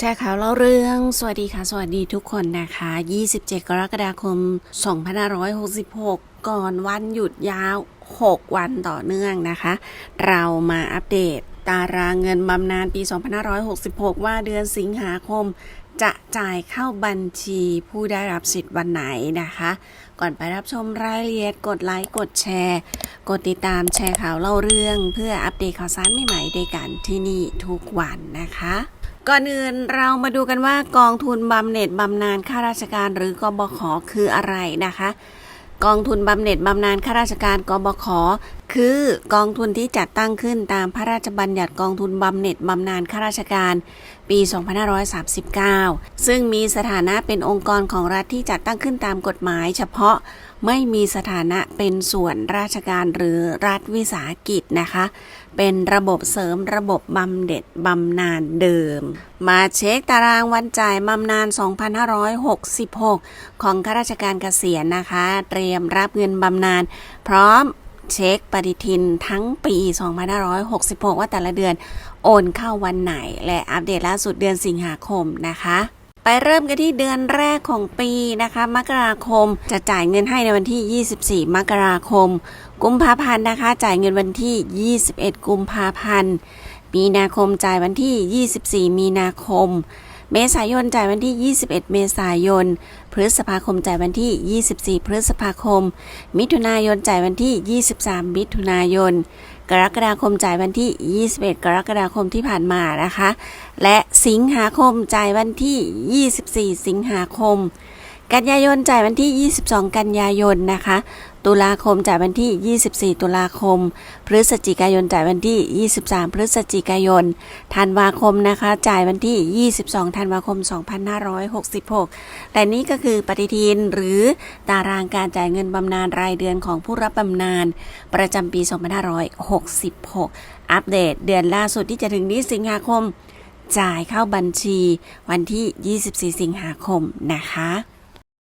แชร์ข่าวเล่าเรื่อง สวัสดีค่ะ สวัสดีทุกคนนะคะ 27 กรกฎาคม 2566 ก่อนวันหยุดยาว 6 วันต่อเนื่องนะคะ เรามาอัปเดต ตารางเงินบำนาญปี 2566 ว่าเดือนสิงหาคมจะจ่ายเข้าบัญชีผู้ได้รับสิทธิ์วันไหนนะคะ ก่อนไปรับชมรายละเอียดกดไลค์กดแชร์ กดติดตามแชร์ข่าวเล่าเรื่อง เพื่ออัปเดตข่าวสารใหม่ๆด้วยกันที่นี่ทุกวันนะคะ ก่อนอื่นเรามาดูกันว่ากองทุนบำเหน็จบำนาญข้าราชการหรือกบขคืออะไรนะคะ กองทุนบำเหน็จบำนาญข้าราชการกบขคือกองทุนที่จัดตั้งขึ้นตามพระราชบัญญัติกองทุนบำเหน็จบำนาญข้าราชการ ปี 2539 ซึ่งมีสถานะเป็นองค์กรของรัฐที่จัดตั้งขึ้นตามกฎหมายเฉพาะ ไม่มีสถานะเป็นส่วนราชการหรือรัฐวิสาหกิจนะคะ เป็นระบบเสริมระบบบำเหน็จบำนาญเดิม มาเช็คตารางวันจ่ายบำนาญ 2566 ของข้าราชการเกษียณนะคะ เตรียมรับเงินบำนาญพร้อมเช็คปฏิทินทั้งปี 2566 ว่าแต่ละเดือนโอนเข้าวันไหน และอัปเดตล่าสุดเดือนสิงหาคมนะคะ ไปเริ่มกันที่เดือนแรกของปีนะคะ มกราคมจะจ่ายเงินให้ในวันที่ 24 มกราคม กุมภาพันธ์นะคะ จ่ายเงินวันที่ 21 กุมภาพันธ์ มีนาคมจ่ายวันที่ 24 มีนาคม เมษายนจ่ายวันที่ 21 เมษายน พฤษภาคมจ่ายวันที่ 24 พฤษภาคม มิถุนายนจ่ายวันที่ 23 มิถุนายน กรกฎาคมจ่ายวันที่ 21 กรกฎาคมที่ผ่านมานะคะ และสิงหาคมจ่ายวันที่ 24 สิงหาคม กันยายนจ่ายวันที่ 22 กันยายนนะคะ ตุลาคมจ่ายวันที่ 24 ตุลาคม พฤศจิกายนจ่ายวันที่ 23 พฤศจิกายน ธันวาคมนะคะ จ่ายวันที่ 22 ธันวาคม 2566 แต่นี่ก็คือปฏิทินหรือตารางการจ่ายเงินบำนาญรายเดือนของผู้รับบำนาญประจำปี 2566 อัปเดตเดือนล่าสุดที่จะถึงนี้สิงหาคม จ่ายเข้าบัญชีวันที่ 24 สิงหาคมนะคะ